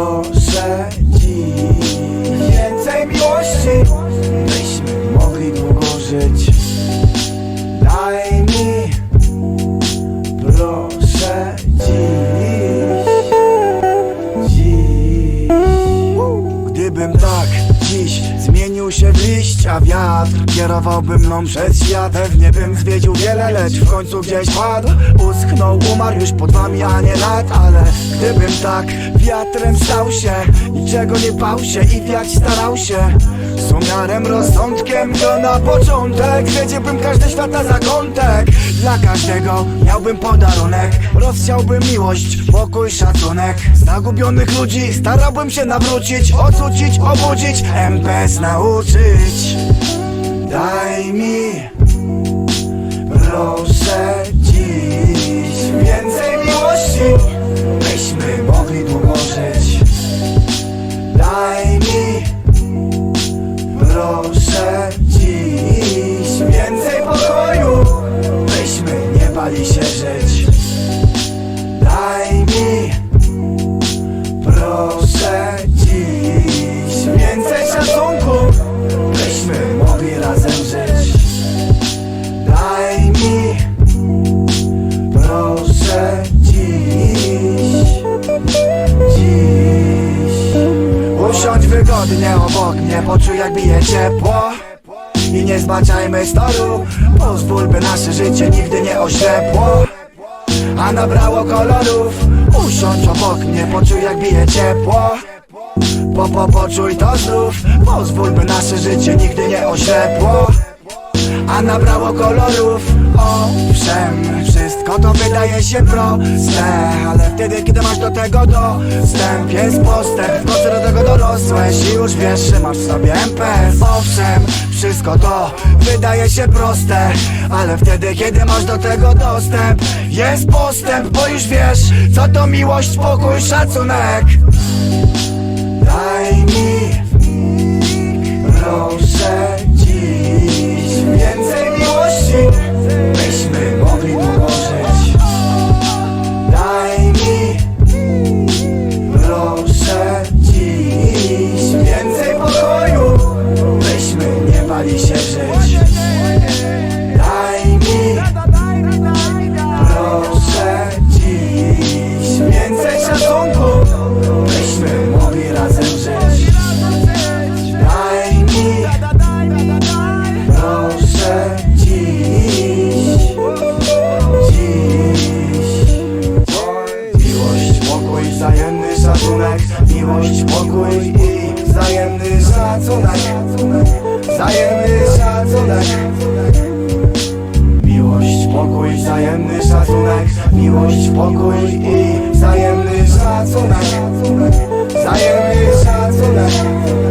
proszę dziś. Więcej miłości Byśmy mogli długo żyć. Daj mi. Proszę dziś. Dziś. Gdybym tak dziś zmienił się w liść, a wiatr kierowałby mną przez świat. Pewnie bym zwiedził wiele, lecz w końcu gdzieś padł. Uschnął, umarł już pod wami, a nie lat Ale gdybym tak wiatrem stał się Niczego nie bał się i wiać starał się. Z umiarem, rozsądkiem to na początek. Wiedziałbym każdy świata zakątek Dla każdego miałbym podarunek. Rozsiałbym miłość, pokój, szacunek. Zagubionych ludzi starałbym się nawrócić Ocucić, obudzić, MPS nauczyć. Daj mi szacunku Byśmy mogli razem żyć. Daj mi proszę dziś. Dziś. Usiądź wygodnie obok mnie Poczuj jak bije ciepło. I nie zbaczajmy storu Pozwól by nasze życie nigdy nie oślepło. A nabrało kolorów Usiądź obok mnie Poczuj jak bije ciepło po, poczuj to znów. Pozwól by nasze życie nigdy nie oślepło a nabrało kolorów. Owszem, wszystko to wydaje się proste Ale wtedy, kiedy masz do tego dostęp Jest postęp, w końcu do tego dorosłeś I już wiesz, że masz w sobie MPS Owszem, wszystko to wydaje się proste Ale wtedy, kiedy masz do tego dostęp Jest postęp, bo już wiesz Co to miłość, pokój, szacunek szacunek. Wzajemny szacunek. Miłość, pokój, wzajemny szacunek. Miłość, pokój i wzajemny szacunek. Wzajemny szacunek.